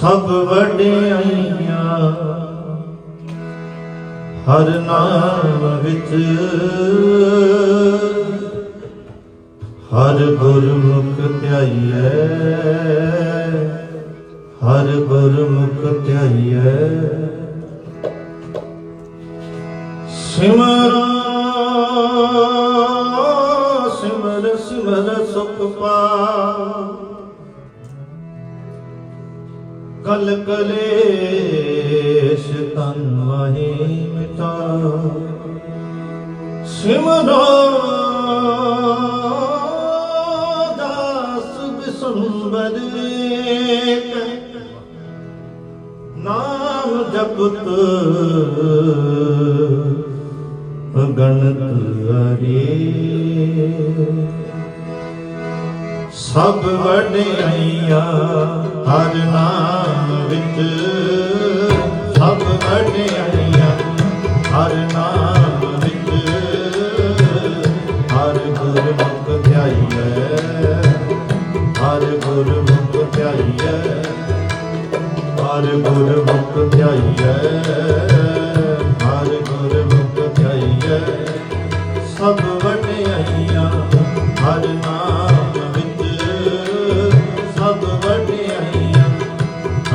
ਸਭ ਵਡਿਆਈਆਂ, ਹਰ ਨਾਮ ਵਿੱਚ ਹਰ ਗੁਰਮੁਖ ਧਿਆਈਐ, ਹਰ ਗੁਰਮੁਖ ਧਿਆਈਐ। ਸਿਮਰੋ, ਸਿਮਰ ਸਿਮਰ ਸੁਖ ਪਾ ਕਲ ਕਲੇਸ਼ ਤਨ ਮਹੀ ਮਿਟਾ। ਸਿਮਰੋ ਦਾਸ ਬਿਸੰਬਰ ਨਾਮ ਜਪਤ ਗਣਤ ਹਰੀ। ਸਭ ਵਡਿਆਈਆਂ, ਹਰ ਨਾਮ ਵਿੱਚ। ਸਭ ਵਡਿਆਈਆਂ, ਹਰ ਨਾਮ ਵਿੱਚ। ਹਰ ਗੁਰਮੁਖ ਧਿਆਈਐ, ਹਰ ਗੁਰਮੁਖ ਧਿਆਈਐ। ਹਰ ਗੁਰਮੁਖ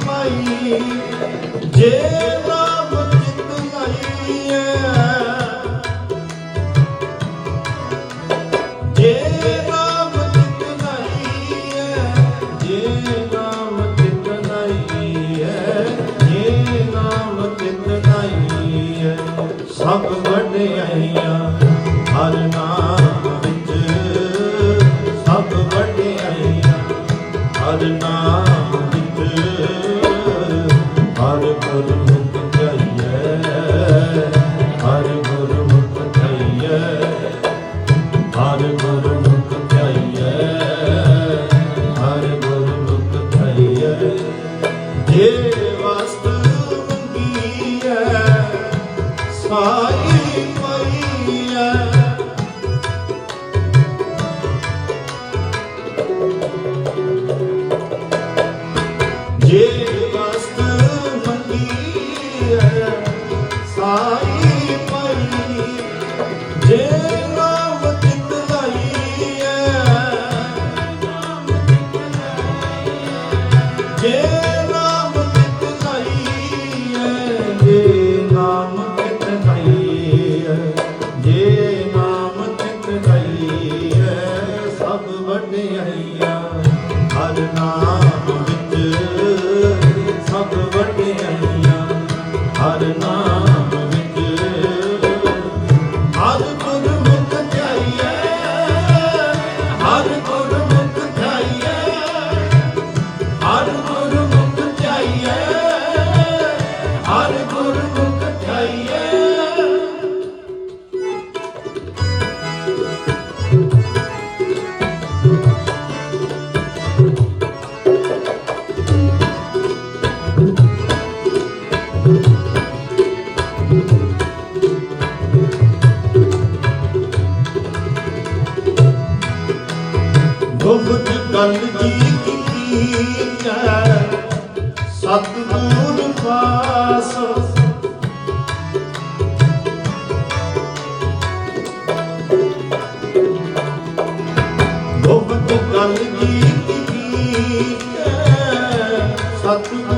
ਪਈ। ਜੇ ਨਾਮ ਚਿਤ ਲਈ ਜੇ ਨਾਮ ਚਿਤ ਨਹੀਂ ਜੇ ਨਾਮ ਚਿਤ ਨਹੀਂ ਜੇ ਨਾਮ ਚਿਤ ਨਹੀਂ ਹੈ ਸਭ ਵਡਿਆਈਆਂ ਹਰ ਗੁਰਮੁਖ ਧਿਆਈਐ ਹਰ ਗੁਰਮੁਖ ਧਿਆਈਐ ਜੇ ਵਸਤੂ ਮੰਗੀਐ ਸਾਈ ਪਈਐ। ਜੇ ਗੁਪਤ ਗੱਲ ਜੀ ਕੀਤੀ ਹੈ ਸਤਿਗੁਰ ਪਾਸ ਗੁਪਤ ਗੱਲ ਜੀ ਕੀਤੀ ਹੈ ਸਤਿਗੁਰ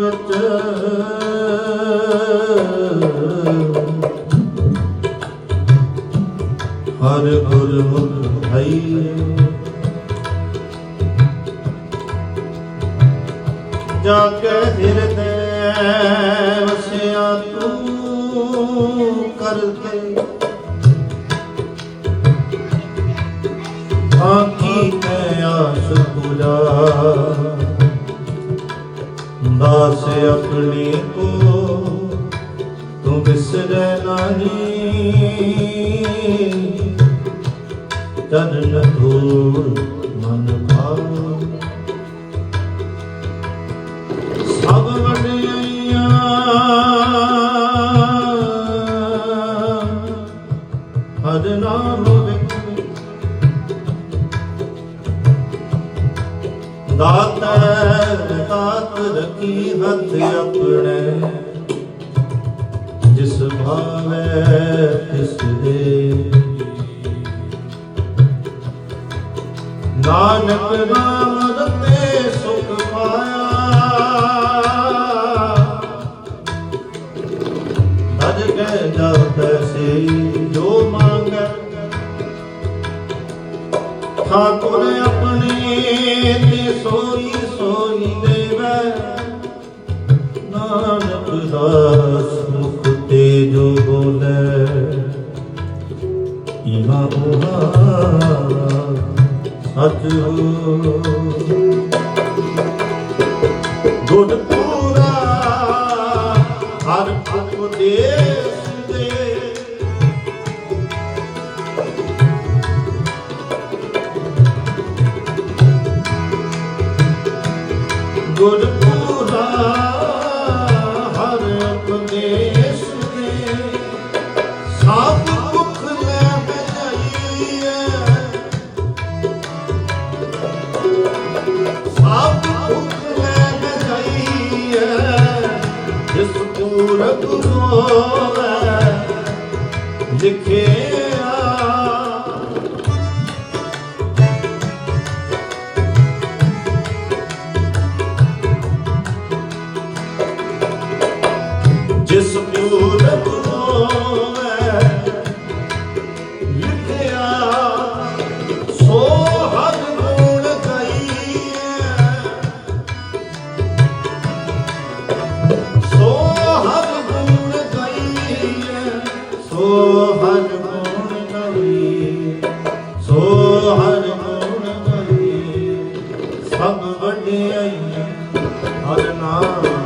ਵਿੱਚ। ਹਰ ਗੁਰਮੁਖ ਹੈ ਜਾ ਕੇ ਹਿਰਦੈ ਵਸਿਆ ਤੂੰ ਕਰਦੇ ਆਕੀ ਕੈ ਆਸ ਪੁਰਾ ਸਭ ਵਡਿਆਈਆਂ ਹਰ ਨਾਮ ਵਿੱਚ ਦਾਤਾ ਦਾਤ ਹੱਥ ਆਪਣੇ ਜਿਸ ਭਾਵੇ ਤਿਸ ਦੇ ਨਾਨਕ ਨਾਮ ਠਾਕੁਰ ਆਪਣੇ ਤੇ ਸੋਈ ਸੋਈ ਦੇਵੈ। ਨਾਨਕ ਦਾਸ ਮੁਖ ਤੇ ਜੋ ਬੋਲੇ ਇਹਾ ਉਹਾ ਸਚ ਹੋ ਗੁਰ ਪੂਰਾ, ਹਰ ਉਪਦੇਸ਼ ਦੇ ਗੁਰ ਪੂਰਾ, ਹਰ ਉਪਦੇਸ਼ ਦੇ ਸਭ ਦੁੱਖ ਲੈ ਬਜਾਈਐ ਸਭ ਦੁੱਖ ਲੈ ਬਜਾਈਐ ਜਿਸ ਪੂਰਬ ਹੋਵੇ ਲਿਖਿਆ ਸਭ ਵਡਿਆਈਆਂ ਹਰ ਨਾਮ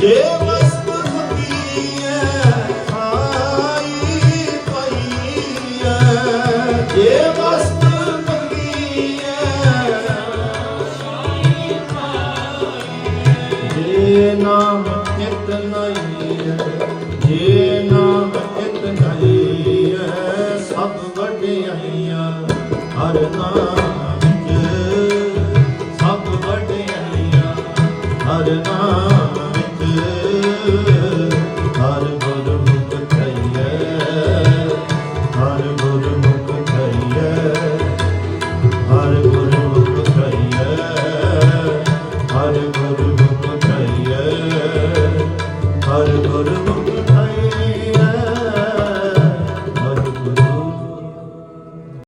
ਜੇ